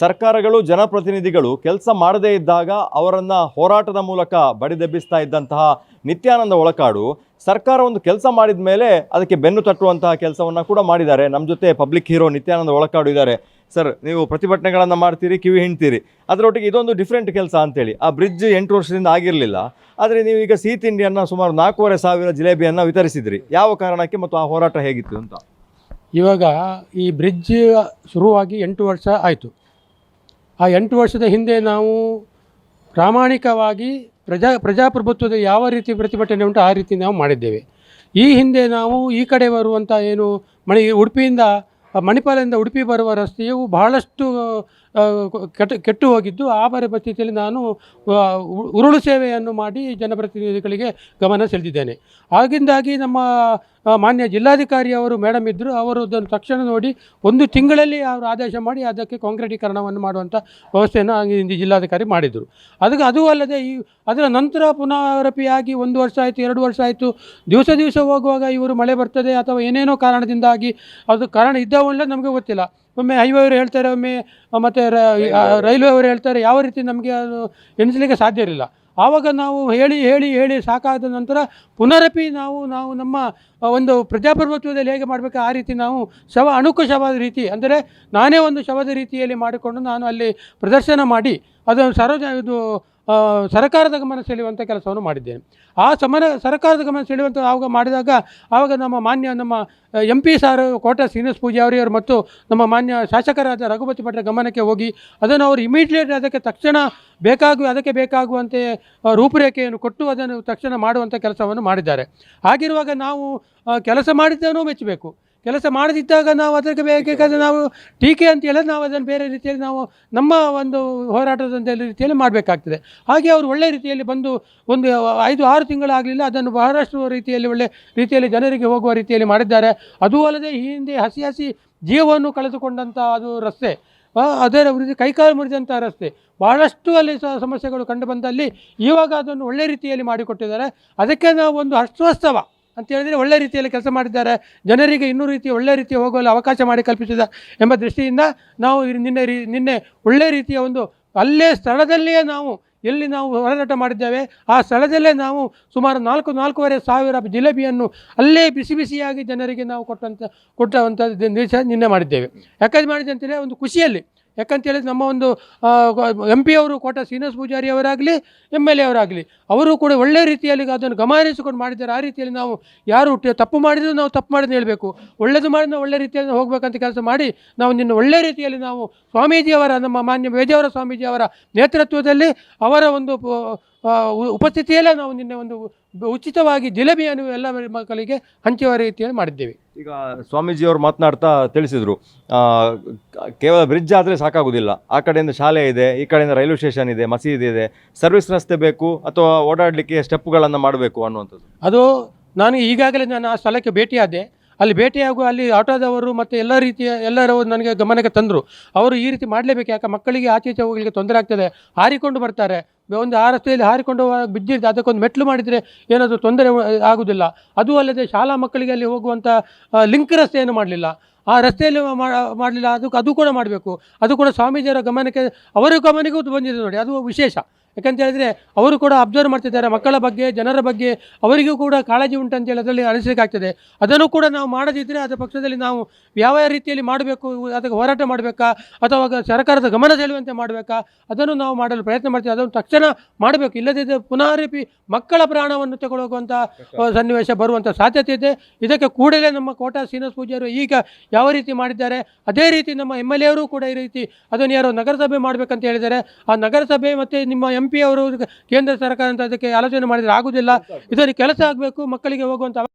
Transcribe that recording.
ಸರ್ಕಾರಗಳು, ಜನಪ್ರತಿನಿಧಿಗಳು ಕೆಲಸ ಮಾಡದೇ ಇದ್ದಾಗ ಅವರನ್ನು ಹೋರಾಟದ ಮೂಲಕ ಬಡಿದೆಬ್ಬಿಸ್ತಾ ಇದ್ದಂತಹ ನಿತ್ಯಾನಂದ ಒಳಕಾಡು, ಸರ್ಕಾರ ಒಂದು ಕೆಲಸ ಮಾಡಿದ ಮೇಲೆ ಅದಕ್ಕೆ ಬೆನ್ನು ತಟ್ಟುವಂತಹ ಕೆಲಸವನ್ನು ಕೂಡ ಮಾಡಿದ್ದಾರೆ. ನಮ್ಮ ಜೊತೆ ಪಬ್ಲಿಕ್ ಹೀರೋ ನಿತ್ಯಾನಂದ ಒಳಕಾಡು ಇದ್ದಾರೆ. ಸರ್, ನೀವು ಪ್ರತಿಭಟನೆಗಳನ್ನು ಮಾಡ್ತೀರಿ, ಕಿವಿ ಹಿಂಡ್ತೀರಿ. ಅದರೊಟ್ಟಿಗೆ ಇದೊಂದು ಡಿಫ್ರೆಂಟ್ ಕೆಲಸ ಅಂತೇಳಿ. ಆ ಬ್ರಿಡ್ಜ್ ಎಂಟು ವರ್ಷದಿಂದ ಆಗಿರಲಿಲ್ಲ. ಆದರೆ ನೀವು ಈಗ ಸಿಹಿ ತಿಂಡಿಯನ್ನು ಸುಮಾರು ನಾಲ್ಕೂವರೆ ಸಾವಿರ ಜಿಲೇಬಿಯನ್ನು ವಿತರಿಸಿದ್ರಿ. ಯಾವ ಕಾರಣಕ್ಕೆ ಮತ್ತು ಆ ಹೋರಾಟ ಹೇಗಿತ್ತು ಅಂತ? ಇವಾಗ ಈ ಬ್ರಿಡ್ಜ್ ಶುರುವಾಗಿ ಎಂಟು ವರ್ಷ ಆಯಿತು. ಆ ಎಂಟು ವರ್ಷದ ಹಿಂದೆ ನಾವು ಪ್ರಾಮಾಣಿಕವಾಗಿ ಪ್ರಜಾ ಪ್ರಜಾಪ್ರಭುತ್ವದ ಯಾವ ರೀತಿ ಪ್ರತಿಭಟನೆ ಉಂಟು, ಆ ರೀತಿ ನಾವು ಮಾಡಿದ್ದೇವೆ. ಈ ಹಿಂದೆ ನಾವು ಈ ಕಡೆ ಬರುವಂಥ ಏನು ಮಣಿ ಉಡುಪಿಯಿಂದ, ಮಣಿಪಾಲದಿಂದ ಉಡುಪಿ ಬರುವ ರಸ್ತೆಯು ಬಹಳಷ್ಟು ಕೆಟ್ಟು ಕೆಟ್ಟು ಹೋಗಿದ್ದು. ಆ ಪರಿಪರಿಸ್ಥಿತಿಯಲ್ಲಿ ನಾನು ಉರುಳು ಸೇವೆಯನ್ನು ಮಾಡಿ ಜನಪ್ರತಿನಿಧಿಗಳಿಗೆ ಗಮನ ಸೆಳೆದಿದ್ದೇನೆ. ಆಗಿಂದಾಗಿ ನಮ್ಮ ಮಾನ್ಯ ಜಿಲ್ಲಾಧಿಕಾರಿ ಅವರು ಮೇಡಮ್ ಇದ್ದರು ಅವರು ಅದನ್ನು ತಕ್ಷಣ ನೋಡಿ ಒಂದು ತಿಂಗಳಲ್ಲಿ ಅವರು ಆದೇಶ ಮಾಡಿ ಅದಕ್ಕೆ ಕಾಂಕ್ರೀಟೀಕರಣವನ್ನು ಮಾಡುವಂಥ ವ್ಯವಸ್ಥೆಯನ್ನು ಹಿಂದಿ ಜಿಲ್ಲಾಧಿಕಾರಿ ಮಾಡಿದರು. ಅದಕ್ಕೆ ಅದೂ ಅಲ್ಲದೆ ಈ, ಅದರ ನಂತರ ಪುನರಪಿಯಾಗಿ ಒಂದು ವರ್ಷ ಆಯಿತು, ಎರಡು ವರ್ಷ ಆಯಿತು. ದಿವಸ ದಿವಸ ಹೋಗುವಾಗ ಇವರು ಮಳೆ ಬರ್ತದೆ ಅಥವಾ ಏನೇನೋ ಕಾರಣದಿಂದಾಗಿ ಅದು ಕಾರಣ ಇದ್ದವಲ್ಲ ನಮಗೆ ಗೊತ್ತಿಲ್ಲ. ಒಮ್ಮೆ ಹೈವೇ ಅವರು ಹೇಳ್ತಾರೆ ಒಮ್ಮೆ ಮತ್ತು ರೈಲ್ವೆ ಅವರು ಹೇಳ್ತಾರೆ ಯಾವ ರೀತಿ ನಮಗೆ ಅದು ಎಣಿಸಲಿಕ್ಕೆ ಸಾಧ್ಯ ಇರಲಿಲ್ಲ. ಆವಾಗ ನಾವು ಹೇಳಿ ಹೇಳಿ ಹೇಳಿ ಸಾಕಾದ ನಂತರ ಪುನರಪಿ ನಾವು ನಾವು ನಮ್ಮ ಒಂದು ಪ್ರಜಾಪ್ರಭುತ್ವದಲ್ಲಿ ಹೇಗೆ ಮಾಡಬೇಕು ಆ ರೀತಿ ನಾವು ಶವ ಅಣುಕು ಶವದ ರೀತಿ ಅಂದರೆ ನಾನೇ ಒಂದು ಶವದ ರೀತಿಯಲ್ಲಿ ಮಾಡಿಕೊಂಡು ನಾನು ಅಲ್ಲಿ ಪ್ರದರ್ಶನ ಮಾಡಿ ಅದು ಸರೋಜ ಇದು ಸರ್ಕಾರದ ಗಮನ ಸೆಳೆಯುವಂಥ ಕೆಲಸವನ್ನು ಮಾಡಿದ್ದೇನೆ. ಆ ಸಮನ ಸರ್ಕಾರದ ಗಮನ ಸೆಳೆಯುವಂಥ ಆವಾಗ ಮಾಡಿದಾಗ ಆವಾಗ ನಮ್ಮ ಮಾನ್ಯ ನಮ್ಮ ಎಂ ಪಿ ಸಾರು ಕೋಟ ಶ್ರೀನಿವಾಸ ಪೂಜೆ ಅವರಿಯವರು ಮತ್ತು ನಮ್ಮ ಮಾನ್ಯ ಶಾಸಕರಾದ ರಘುಪತಿ ಭಟ್ರ ಗಮನಕ್ಕೆ ಹೋಗಿ ಅದನ್ನು ಅವರು ಇಮಿಡಿಯೇಟ್ ಅದಕ್ಕೆ ತಕ್ಷಣ ಬೇಕಾಗುವ ಅದಕ್ಕೆ ಬೇಕಾಗುವಂತೆ ರೂಪುರೇಖೆಯನ್ನು ಕೊಟ್ಟು ಅದನ್ನು ತಕ್ಷಣ ಮಾಡುವಂಥ ಕೆಲಸವನ್ನು ಮಾಡಿದ್ದಾರೆ. ಹಾಗಿರುವಾಗ ನಾವು ಕೆಲಸ ಮಾಡಿದ್ದನ್ನು ಮೆಚ್ಚಬೇಕು. ಕೆಲಸ ಮಾಡದಿದ್ದಾಗ ನಾವು ಅದಕ್ಕೆ ಬೇಕಾದ್ರೆ ನಾವು ಟೀಕೆ ಅಂತ ನಾವು ಅದನ್ನು ಬೇರೆ ರೀತಿಯಲ್ಲಿ ನಾವು ನಮ್ಮ ಒಂದು ಹೋರಾಟದ ರೀತಿಯಲ್ಲಿ ಮಾಡಬೇಕಾಗ್ತದೆ. ಹಾಗೆ ಅವರು ಒಳ್ಳೆ ರೀತಿಯಲ್ಲಿ ಬಂದು ಒಂದು ಐದು ಆರು ತಿಂಗಳಾಗಲಿಲ್ಲ ಅದನ್ನು ಬಹಳಷ್ಟು ರೀತಿಯಲ್ಲಿ ಒಳ್ಳೆ ರೀತಿಯಲ್ಲಿ ಜನರಿಗೆ ಹೋಗುವ ರೀತಿಯಲ್ಲಿ ಮಾಡಿದ್ದಾರೆ. ಅದೂ ಅಲ್ಲದೆ ಈ ಹಿಂದೆ ಹಸಿ ಹಸಿ ಜೀವವನ್ನು ಕಳೆದುಕೊಂಡಂಥ ಅದು ರಸ್ತೆ ಅದರ ರೀತಿ ಕೈಕಾಲು ಮುರಿದಂಥ ರಸ್ತೆ ಬಹಳಷ್ಟು ಅಲ್ಲಿ ಸಮಸ್ಯೆಗಳು ಕಂಡು ಬಂದಲ್ಲಿ ಇವಾಗ ಅದನ್ನು ಒಳ್ಳೆ ರೀತಿಯಲ್ಲಿ ಮಾಡಿಕೊಟ್ಟಿದ್ದಾರೆ. ಅದಕ್ಕೆ ನಾವು ಒಂದು ಅಸ್ವಸ್ಥವ. ಅಂತ ಹೇಳಿದರೆ ಒಳ್ಳೆ ರೀತಿಯಲ್ಲಿ ಕೆಲಸ ಮಾಡಿದ್ದಾರೆ. ಜನರಿಗೆ ಇನ್ನೂ ರೀತಿ ಒಳ್ಳೆ ರೀತಿ ಹೋಗಲು ಅವಕಾಶ ಮಾಡಿ ಕಲ್ಪಿಸಿದ ಎಂಬ ದೃಷ್ಟಿಯಿಂದ ನಾವು ನಿನ್ನೆ ರೀ, ನಿನ್ನೆ ಒಳ್ಳೆ ರೀತಿಯ ಒಂದು ಅಲ್ಲೇ ಸ್ಥಳದಲ್ಲಿಯೇ ನಾವು ಎಲ್ಲಿ ನಾವು ಹೋರಾಟ ಮಾಡಿದ್ದೇವೆ, ಆ ಸ್ಥಳದಲ್ಲೇ ನಾವು ಸುಮಾರು ನಾಲ್ಕು, ನಾಲ್ಕೂವರೆ ಸಾವಿರ ಜಿಲೇಬಿಯನ್ನು ಅಲ್ಲೇ ಬಿಸಿ ಬಿಸಿಯಾಗಿ ಜನರಿಗೆ ನಾವು ಕೊಟ್ಟಂಥ ಕೊಟ್ಟಂಥ ದಿವಸ ನಿನ್ನೆ ಮಾಡಿದ್ದೇವೆ. ಯಾಕಂದ್ರೆ ಮಾಡಿದೆ ಅಂತೇಳಿ ಒಂದು ಖುಷಿಯಲ್ಲಿ ಯಾಕಂತ ಹೇಳಿದ್ರೆ ನಮ್ಮ ಒಂದು ಎಂ ಪಿ ಅವರು ಕೋಟ ಶ್ರೀನಿವಾಸ ಪೂಜಾರಿ ಅವರಾಗಲಿ ಎಂ ಎಲ್ ಎ ಅವರಾಗಲಿ, ಅವರು ಕೂಡ ಒಳ್ಳೆ ರೀತಿಯಲ್ಲಿ ಅದನ್ನು ಗಮನಿಸಿಕೊಂಡು ಮಾಡಿದ್ದಾರೆ. ಆ ರೀತಿಯಲ್ಲಿ ನಾವು ಯಾರು ತಪ್ಪು ಮಾಡಿದ್ರು ನಾವು ತಪ್ಪು ಮಾಡಿದ್ದು ಹೇಳಬೇಕು. ಒಳ್ಳೇದು ಮಾಡಿದ್ರೆ ಒಳ್ಳೆ ರೀತಿಯಲ್ಲಿ ಹೋಗಬೇಕಂತ ಕೆಲಸ ಮಾಡಿ ನಾವು ನಿನ್ನ ಒಳ್ಳೆ ರೀತಿಯಲ್ಲಿ ನಾವು ಸ್ವಾಮೀಜಿಯವರ, ನಮ್ಮ ಮಾನ್ಯ ವೇದವರ ಸ್ವಾಮೀಜಿಯವರ ನೇತೃತ್ವದಲ್ಲಿ ಅವರ ಒಂದು ಉಪಸ್ಥಿತಿಯಲ್ಲೇ ನಾವು ನಿನ್ನೆ ಒಂದು ಉಚಿತವಾಗಿ ಜಿಲೇಬಿಯನ್ನು ಎಲ್ಲ ಮಕ್ಕಳಿಗೆ ಹಂಚುವ ರೀತಿಯಲ್ಲಿ ಮಾಡಿದ್ದೇವೆ. ಈಗ ಸ್ವಾಮೀಜಿಯವರು ಮಾತನಾಡ್ತಾ ತಿಳಿಸಿದರು ಕೇವಲ ಬ್ರಿಡ್ಜ್ ಆದರೆ ಸಾಕಾಗುವುದಿಲ್ಲ ಆ ಕಡೆಯಿಂದ ಶಾಲೆ ಇದೆ ಈ ಕಡೆಯಿಂದ ರೈಲ್ವೆ ಸ್ಟೇಷನ್ ಇದೆ ಮಸೀದಿ ಇದೆ. ಸರ್ವಿಸ್ ರಸ್ತೆ ಬೇಕು ಅಥವಾ ಓಡಾಡಲಿಕ್ಕೆ ಸ್ಟೆಪ್ಗಳನ್ನು ಮಾಡಬೇಕು ಅನ್ನುವಂಥದ್ದು? ಅದು ನಾನು ಈಗಾಗಲೇ ನಾನು ಆ ಸ್ಥಳಕ್ಕೆ ಭೇಟಿಯಾದೆ. ಅಲ್ಲಿ ಭೇಟಿಯಾಗುವ ಅಲ್ಲಿ ಆಟೋದವರು ಮತ್ತು ಎಲ್ಲ ರೀತಿಯ ಎಲ್ಲರೂ ನನಗೆ ಗಮನಕ್ಕೆ ತಂದರು. ಅವರು ಈ ರೀತಿ ಮಾಡಲೇಬೇಕು ಯಾಕೆ ಮಕ್ಕಳಿಗೆ ಆಚೆ ಹೋಗಲಿಕ್ಕೆ ತೊಂದರೆ ಆಗ್ತದೆ ಹಾರಿಕೊಂಡು ಬರ್ತಾರೆ. ಒಂದು ಆ ರಸ್ತೆಯಲ್ಲಿ ಹಾರಿಕೊಂಡು ಬಿದ್ದಿರ್ತದೆ ಅದಕ್ಕೊಂದು ಮೆಟ್ಲು ಮಾಡಿದರೆ ಏನಾದರೂ ತೊಂದರೆ ಆಗುವುದಿಲ್ಲ ಅದು ಅಲ್ಲದೆ ಶಾಲಾ ಮಕ್ಕಳಿಗೆ ಅಲ್ಲಿ ಹೋಗುವಂಥ ಲಿಂಕ್ ರಸ್ತೆಯನ್ನು ಮಾಡಲಿಲ್ಲ. ಆ ರಸ್ತೆಯಲ್ಲಿ ಮಾಡಲಿಲ್ಲ ಅದಕ್ಕೆ ಅದು ಕೂಡ ಮಾಡಬೇಕು. ಅದು ಕೂಡ ಸ್ವಾಮೀಜಿಯವರ ಗಮನಕ್ಕೆ ಅವರ ಗಮನಕ್ಕೂ ಬಂದಿದೆ ನೋಡಿ ಅದು ವಿಶೇಷ. ಯಾಕಂತ ಹೇಳಿದ್ರೆ ಅವರು ಕೂಡ ಅಬ್ಸರ್ವ್ ಮಾಡ್ತಿದ್ದಾರೆ ಮಕ್ಕಳ ಬಗ್ಗೆ ಜನರ ಬಗ್ಗೆ ಅವರಿಗೂ ಕೂಡ ಕಾಳಜಿ ಉಂಟಂತೇಳಿ ಅದರಲ್ಲಿ ಅನಿಸಲಿಕ್ಕಾಗ್ತದೆ ಅದನ್ನು ಕೂಡ ನಾವು ಮಾಡದಿದ್ದರೆ ಅದರ ಪಕ್ಷದಲ್ಲಿ ನಾವು ಯಾವ ರೀತಿಯಲ್ಲಿ ಮಾಡಬೇಕು ಅದಕ್ಕೆ ಹೋರಾಟ ಮಾಡಬೇಕಾ ಅಥವಾ ಸರ್ಕಾರದ ಗಮನ ಸೆಳೆಯುವಂತೆ ಮಾಡಬೇಕಾ ಅದನ್ನು ನಾವು ಮಾಡಲು ಪ್ರಯತ್ನ ಮಾಡ್ತೀವಿ. ಅದನ್ನು ತಕ್ಷಣ ಮಾಡಬೇಕು. ಇಲ್ಲದಿದ್ದರೆ ಪುನಃ ಮಕ್ಕಳ ಪ್ರಾಣವನ್ನು ತಗೊಳ್ಳುವಂಥ ಸನ್ನಿವೇಶ ಬರುವಂಥ ಸಾಧ್ಯತೆ ಇದೆ. ಇದಕ್ಕೆ ಕೂಡಲೇ ನಮ್ಮ ಕೋಟಾ ಶ್ರೀನಿವಾಸ ಪೂಜಾರಿ ಈಗ ಯಾವ ರೀತಿ ಮಾಡಿದ್ದಾರೆ? ಅದೇ ರೀತಿ ನಮ್ಮ ಎಂ ಎಲ್ ಎವರು ಕೂಡ ಈ ರೀತಿ ಅದನ್ನು ಯಾರೋ ನಗರಸಭೆ ಮಾಡಬೇಕಂತ ಹೇಳಿದ್ದಾರೆ. ಆ ನಗರಸಭೆ ಮತ್ತು ನಿಮ್ಮ ಎಂ ಪಿ ಅವರು ಕೇಂದ್ರ ಸರ್ಕಾರ ಅಂತ ಅದಕ್ಕೆ ಆಲೋಚನೆ ಮಾಡಿದರೆ ಆಗುವುದಿಲ್ಲ ಇದರಲ್ಲಿ ಕೆಲಸ ಆಗಬೇಕು, ಮಕ್ಕಳಿಗೆ ಹೋಗುವಂಥ